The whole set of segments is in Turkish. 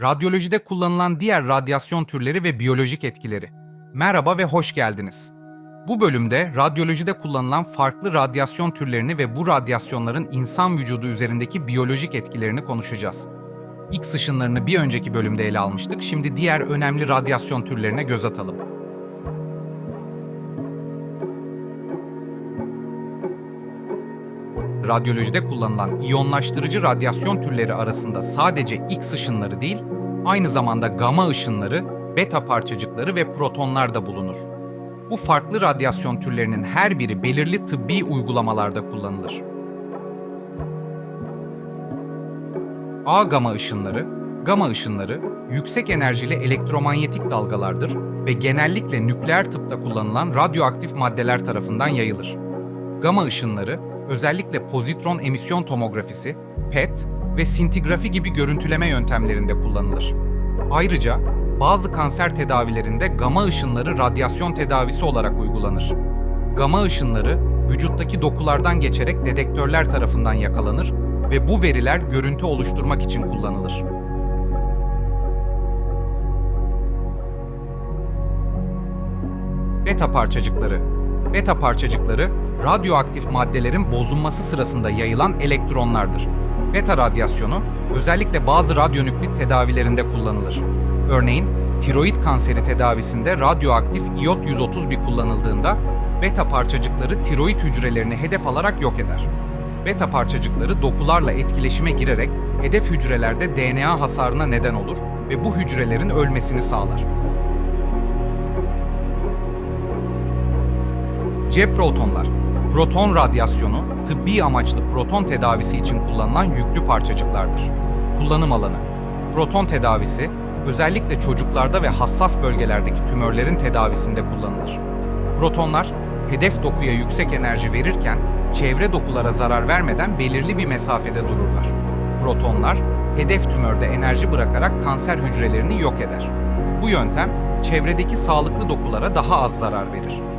Radyolojide kullanılan diğer radyasyon türleri ve biyolojik etkileri. Merhaba ve hoş geldiniz. Bu bölümde radyolojide kullanılan farklı radyasyon türlerini ve bu radyasyonların insan vücudu üzerindeki biyolojik etkilerini konuşacağız. X ışınlarını bir önceki bölümde ele almıştık. Şimdi diğer önemli radyasyon türlerine göz atalım. Radyolojide kullanılan iyonlaştırıcı radyasyon türleri arasında sadece X ışınları değil, aynı zamanda gama ışınları, beta parçacıkları ve protonlar da bulunur. Bu farklı radyasyon türlerinin her biri belirli tıbbi uygulamalarda kullanılır. A gama ışınları, gama ışınları yüksek enerjili elektromanyetik dalgalardır ve genellikle nükleer tıpta kullanılan radyoaktif maddeler tarafından yayılır. Gama ışınları özellikle pozitron emisyon tomografisi, PET ve sintigrafi gibi görüntüleme yöntemlerinde kullanılır. Ayrıca bazı kanser tedavilerinde gama ışınları radyasyon tedavisi olarak uygulanır. Gama ışınları vücuttaki dokulardan geçerek dedektörler tarafından yakalanır ve bu veriler görüntü oluşturmak için kullanılır. Beta parçacıkları. Beta parçacıkları radyoaktif maddelerin bozulması sırasında yayılan elektronlardır. Beta radyasyonu özellikle bazı radyonüklit tedavilerinde kullanılır. Örneğin tiroid kanseri tedavisinde radyoaktif iot 131 kullanıldığında beta parçacıkları tiroid hücrelerini hedef alarak yok eder. Beta parçacıkları dokularla etkileşime girerek hedef hücrelerde DNA hasarına neden olur ve bu hücrelerin ölmesini sağlar. C protonlar. Proton radyasyonu, tıbbi amaçlı proton tedavisi için kullanılan yüklü parçacıklardır. Kullanım alanı. Proton tedavisi, özellikle çocuklarda ve hassas bölgelerdeki tümörlerin tedavisinde kullanılır. Protonlar, hedef dokuya yüksek enerji verirken, çevre dokulara zarar vermeden belirli bir mesafede dururlar. Protonlar, hedef tümörde enerji bırakarak kanser hücrelerini yok eder. Bu yöntem, çevredeki sağlıklı dokulara daha az zarar verir.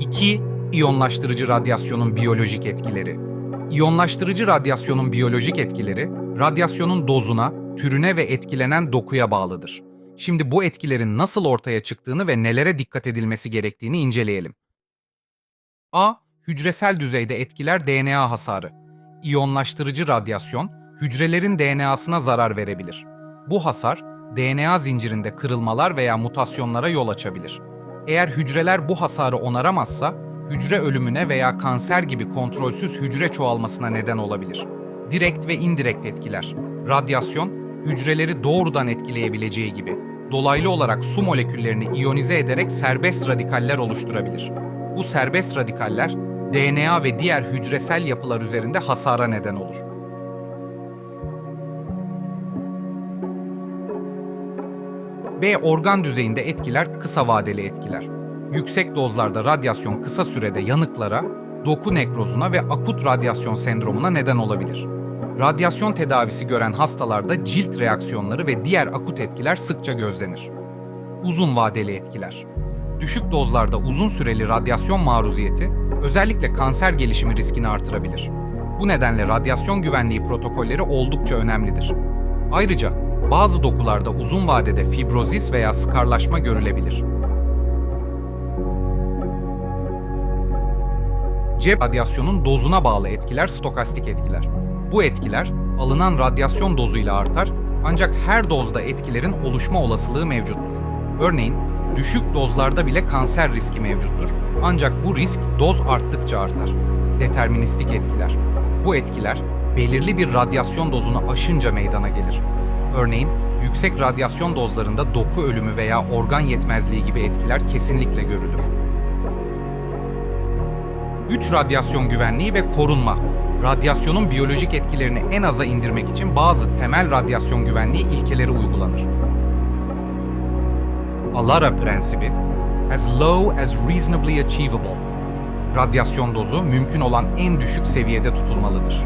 İki, iyonlaştırıcı radyasyonun biyolojik etkileri. İyonlaştırıcı radyasyonun biyolojik etkileri, radyasyonun dozuna, türüne ve etkilenen dokuya bağlıdır. Şimdi bu etkilerin nasıl ortaya çıktığını ve nelere dikkat edilmesi gerektiğini inceleyelim. A. Hücresel düzeyde etkiler DNA hasarı. İyonlaştırıcı radyasyon, hücrelerin DNA'sına zarar verebilir. Bu hasar, DNA zincirinde kırılmalar veya mutasyonlara yol açabilir. Eğer hücreler bu hasarı onaramazsa, hücre ölümüne veya kanser gibi kontrolsüz hücre çoğalmasına neden olabilir. Direkt ve indirekt etkiler. Radyasyon, hücreleri doğrudan etkileyebileceği gibi, dolaylı olarak su moleküllerini iyonize ederek serbest radikaller oluşturabilir. Bu serbest radikaller, DNA ve diğer hücresel yapılar üzerinde hasara neden olur. B. Organ düzeyinde etkiler kısa vadeli etkiler. Yüksek dozlarda radyasyon kısa sürede yanıklara, doku nekrozuna ve akut radyasyon sendromuna neden olabilir. Radyasyon tedavisi gören hastalarda cilt reaksiyonları ve diğer akut etkiler sıkça gözlenir. Uzun vadeli etkiler. Düşük dozlarda uzun süreli radyasyon maruziyeti özellikle kanser gelişimi riskini artırabilir. Bu nedenle radyasyon güvenliği protokolleri oldukça önemlidir. Ayrıca bazı dokularda uzun vadede fibrozis veya skarlaşma görülebilir. C radyasyonun dozuna bağlı etkiler stokastik etkiler. Bu etkiler alınan radyasyon dozuyla artar ancak her dozda etkilerin oluşma olasılığı mevcuttur. Örneğin düşük dozlarda bile kanser riski mevcuttur. Ancak bu risk doz arttıkça artar. Deterministik etkiler. Bu etkiler belirli bir radyasyon dozunu aşınca meydana gelir. Örneğin yüksek radyasyon dozlarında doku ölümü veya organ yetmezliği gibi etkiler kesinlikle görülür. 3. Radyasyon güvenliği ve korunma. Radyasyonun biyolojik etkilerini en aza indirmek için bazı temel radyasyon güvenliği ilkeleri uygulanır. ALARA prensibi, as low as reasonably achievable. Radyasyon dozu mümkün olan en düşük seviyede tutulmalıdır.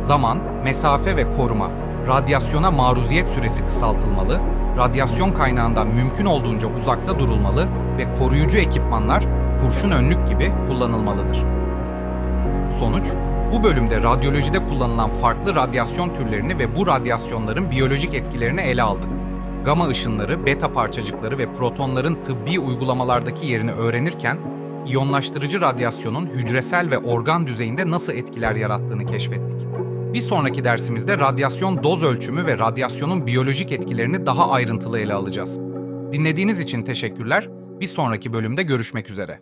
Zaman, mesafe ve koruma, radyasyona maruziyet süresi kısaltılmalı, radyasyon kaynağından mümkün olduğunca uzakta durulmalı ve koruyucu ekipmanlar, kurşun önlük gibi kullanılmalıdır. Sonuç, bu bölümde radyolojide kullanılan farklı radyasyon türlerini ve bu radyasyonların biyolojik etkilerini ele aldık. Gama ışınları, beta parçacıkları ve protonların tıbbi uygulamalardaki yerini öğrenirken, iyonlaştırıcı radyasyonun hücresel ve organ düzeyinde nasıl etkiler yarattığını keşfettik. Bir sonraki dersimizde radyasyon doz ölçümü ve radyasyonun biyolojik etkilerini daha ayrıntılı ele alacağız. Dinlediğiniz için teşekkürler. Bir sonraki bölümde görüşmek üzere.